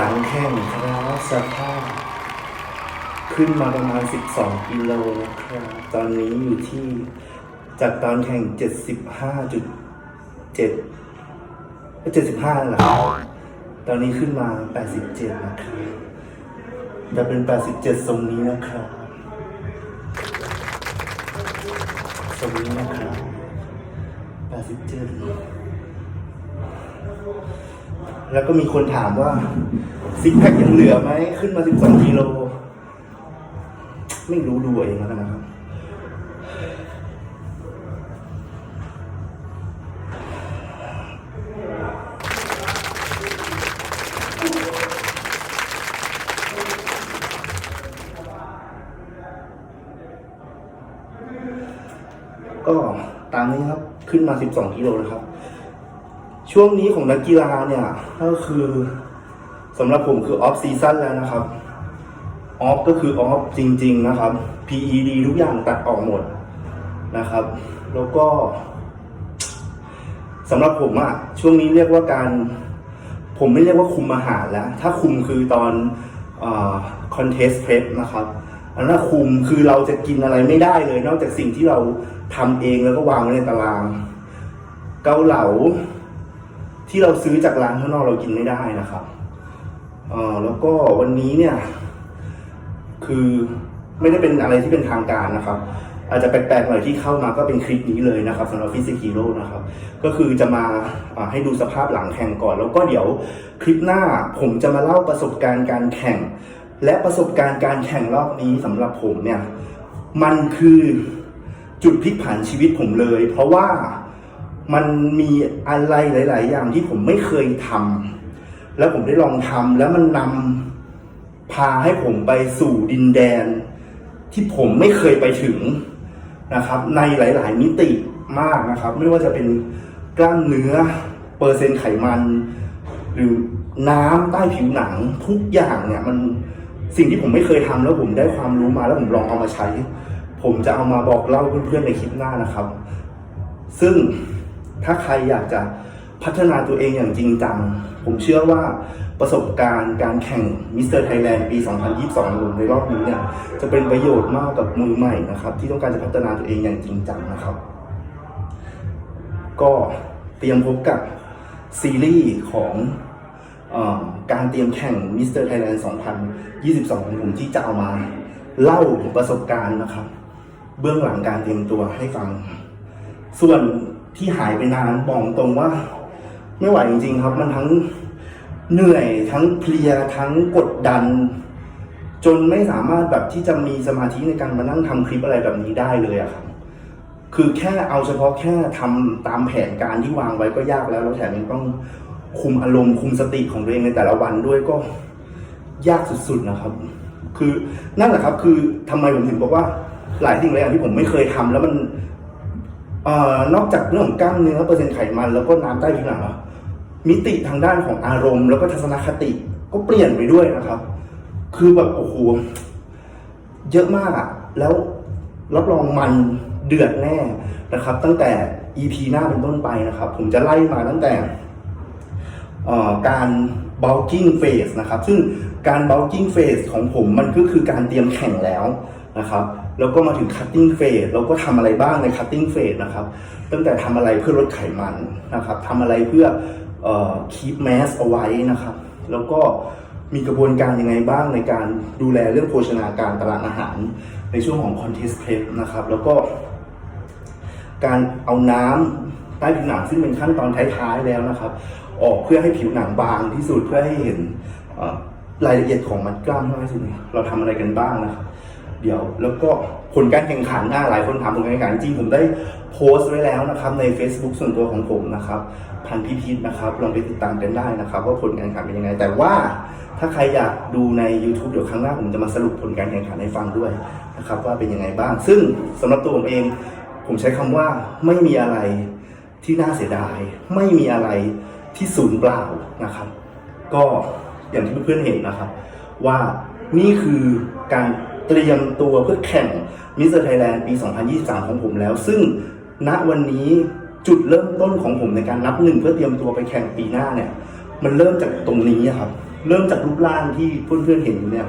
ดีครับหลังแข่งครับสภาพ ขึ้นมาประมาณ 12 กิโลครับ ตอนนี้อยู่ที่จากตอนแข่ง 75.7 75แหละครับตอนนี้ขึ้นมา 87 นะครับจะเป็น 87 ทรงนี้นะครับทรงนี้นะครับ 87 แล้วก็มีคนถามว่าซิกแพคยังเหลือไหม ขึ้นมา12กิโล ไม่รู้ดูเองแล้วกันนะครับ ก็ตามนี้ครับ ขึ้นมา 12 กิโลนะครับ ช่วงนี้ของนักกีฬาเนี่ย ก็คือสำหรับผมคือออฟซีซั่นแล้วนะครับออฟก็คือออฟจริง ๆ นะครับ PED ทุกอย่างตัดออกหมดนะครับ แล้วก็สำหรับผมอะช่วงนี้เรียกว่าการ ผมไม่เรียกว่าคุมอาหารแล้ว ถ้าคุมคือตอนคอนเทสเพ p นะครับอันนั้นคุมคือเราจะกินอะไรไม่ได้เลย นอกจากสิ่งที่เราทำเองแล้วก็วางไว้ในตาราง เกาเหลา ที่เราซื้อจากร้านข้างนอกเรากินไม่ได้นะครับเออแล้วก็วันนี้เนี่ย คือไม่ได้เป็นอะไรที่เป็นทางการนะครับ อาจจะแปลกๆหน่อยที่เข้ามาก็เป็นคลิปนี้เลยนะครับสำหรับฟิสิก h ีโร่นะครับ ก็คือจะมาอ่าให้ดูสภาพหลังแข่งก่อน แล้วก็เดี๋ยวคลิปหน้าผมจะมาเล่าประสบการณ์การแข่ง และประสบการณ์การแข่งรอบนี้สำหรับผมเนี่ย มันคือจุดพลิกผันชีวิตผมเลย เพราะว่า มันมีอะไรหลาย ๆ อย่างที่ผมไม่เคยทำแล้วผมได้ลองทำแล้วมันนำพาให้ผมไปสู่ดินแดน ที่ผมไม่เคยไปถึงนะครับ ในหลาย ๆ มิติมากนะครับ ไม่ว่าจะเป็นกล้ามเนื้อ เปอร์เซ็นต์ไขมัน หรือน้ำใต้ผิวหนังทุกอย่างเนี่ยมันสิ่งที่ผมไม่เคยทำแล้วผมได้ความรู้มาแล้วผมลองเอามาใช้ ผมจะเอามาบอกเล่าเพื่อนๆในคลิปหน้านะครับ ซึ่ง ถ้าใครอยากจะพัฒนาตัวเองอย่างจริงจัง ผมเชื่อว่าประสบการณ์การแข่งมิสเตอร์ไทยแลนด์ปี 2022 ในรอบนี้เนี่ยจะเป็นประโยชน์มากกับมือใหม่นะครับ ที่ต้องการจะพัฒนาตัวเองอย่างจริงจังนะครับ ก็เตรียมพบกับซีรีส์ของอการเตรียมแข่งมิสเตอร์ไทยแลนด์ 2022 ของผมที่จะเอามาเล่าประสบการณ์นะครับ เบื้องหลังการเตรียมตัวให้ฟัง ส่วน ที่หายไปนานบอกตรงว่า ไม่ไหวจริง ๆ ครับ มันทั้งเหนื่อยทั้งเพลียทั้งกดดัน จนไม่สามารถแบบที่จะมีสมาธิในการมานั่งทำคลิปอะไรแบบนี้ได้เลยอะครับ คือแค่เอาเฉพาะแค่ทำตามแผนการที่วางไว้ก็ยากแล้วแล้วแถมยังต้องคุมอารมณ์คุมสติของตัวเองในแต่ละวันด้วยก็ยากสุดๆนะครับ คือนั่นแหละครับ คือทำไมผมถึงบอกว่าหลายสิ่งหลายอย่างที่ผมไม่เคยทำแล้วมัน นอกจากเรื่องของกล้ามเนื้อเปอร์เซ็นต์ไขมัน แล้วก็น้ำใต้ผิวหนังมิติทางด้านของอารมณ์ แล้วก็ทัศนคติก็เปลี่ยนไปด้วยนะครับ คือแบบโอ้โหเยอะมากอะแล้วรับรองมันเดือดแน่นะครับ ตั้งแต่ EP หน้าเป็นต้นไปนะครับ ผมจะไล่มาตั้งแต่การ bulking phase นะครับ ซึ่งการ bulking phase ของผมมันก็คือการเตรียมแข่งแล้ว นะครับแล้วก็มาถึง cutting phase เราก็ทำอะไรบ้างใน cutting phase นะครับ ตั้งแต่ทำอะไรเพื่อลดไขมันนะครับทำอะไรเพื่ออ keep mass เอาไว้นะครับ แล้วก็มีกระบวนการยังไงบ้างในการดูแลเรื่องโภชนาการตารางอาหาร ในช่วงของ contest prep นะครับ แล้วก็การเอาน้ำใต้ผิวหนังซึ่งเป็นขั้นตอนท้ายๆแล้วนะครับ ออกเพื่อให้ผิวหนังบางที่สุดเพื่อให้เห็นรายละเอียดของมัดกล้ามมากที่สุดเนี่ยเราทำอะไรกันบ้างนะครับ เดี๋ยว แล้วก็ผลการแข่งขันหน้าหลายคนถามผลการแข่งขันจริงผมได้โพสต์ไว้แล้วนะครับใน Facebook ส่วนตัวของผมนะครับพันพิพิธนะครับลองไปติดตามกันได้นะครับ ว่าผลการแข่งขันเป็นยังไง แต่ว่าถ้าใครอยากดูใน YouTube เดี๋ยวครั้งหน้าผมจะมาสรุปผลการแข่งขันให้ฟังด้วยนะครับว่าเป็นยังไงบ้าง ซึ่งสำหรับตัวผมเอง ผมใช้คำว่าไม่มีอะไรที่น่าเสียดาย ไม่มีอะไรที่สูญเปล่านะครับ ก็อย่างที่เพื่อนๆเห็นนะครับ ว่านี่คือการ เตรียมตัวเพื่อแข่งมิสเตอร์ไทยแลนด์ปี 2023 ของผมแล้ว ซึ่งณวันนี้จุดเริ่มต้นของผมในการนับหนึ่งเพื่อเตรียมตัวไปแข่งปีหน้าเนี่ย มันเริ่มจากตรงนี้ครับ เริ่มจากรูปร่างที่เพื่อนๆเห็นอยู่เนี่ย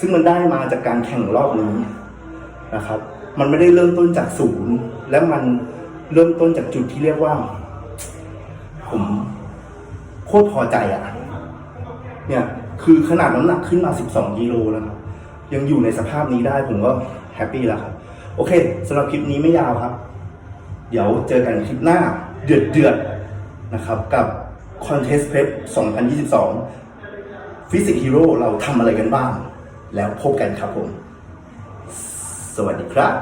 ซึ่งมันได้มาจากการแข่งรอบนี้นะครับ มันไม่ได้เริ่มต้นจากศูนย์และมันเริ่มต้นจากจุดที่เรียกว่า ผมโคตรพอใจอะเนี่ย คือขนาดน้ำหนักขึ้นมา 12กิโลแล้วครับ ยังอยู่ในสภาพนี้ได้ผมก็แฮปปี้แล้วครับ โอเคสำหรับคลิปนี้ไม่ยาวครับ เดี๋ยวเจอกันคลิปหน้าเดือดเดือดๆนะครับ กับ Contest Prep 2022 Physics Hero เราทำอะไรกันบ้าง แล้วพบกันครับผม สวัสดีครับ